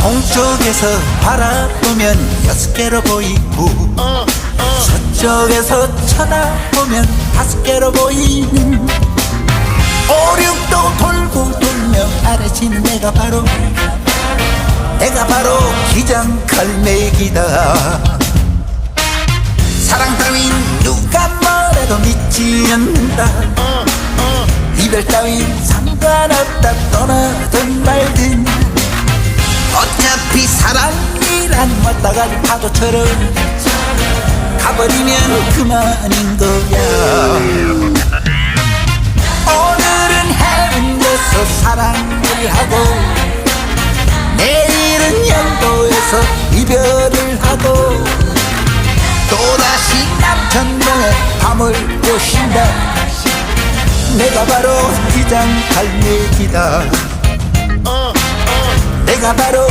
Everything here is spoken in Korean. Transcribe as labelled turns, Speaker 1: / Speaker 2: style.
Speaker 1: 동쪽에서 바라보면 여섯 개로 보이고 서쪽에서 쳐다보면 다섯 개로 보이는 오륙도 돌고 돌며 아래지는 내가 바로 내가 바로 기장갈매기다. 사랑 따윈 누가 뭐래도 믿지 않는다. 이별 따윈 상관없다 사랑이란 왔다가는 파도처럼 가버리면 그만인 거야. 오늘은 해운대에서 사랑을 하고 내일은 영도에서 이별을 하고 또다시 남천동에 밤을 보신다. 내가 바로 기장 갈매기다. 내가 바로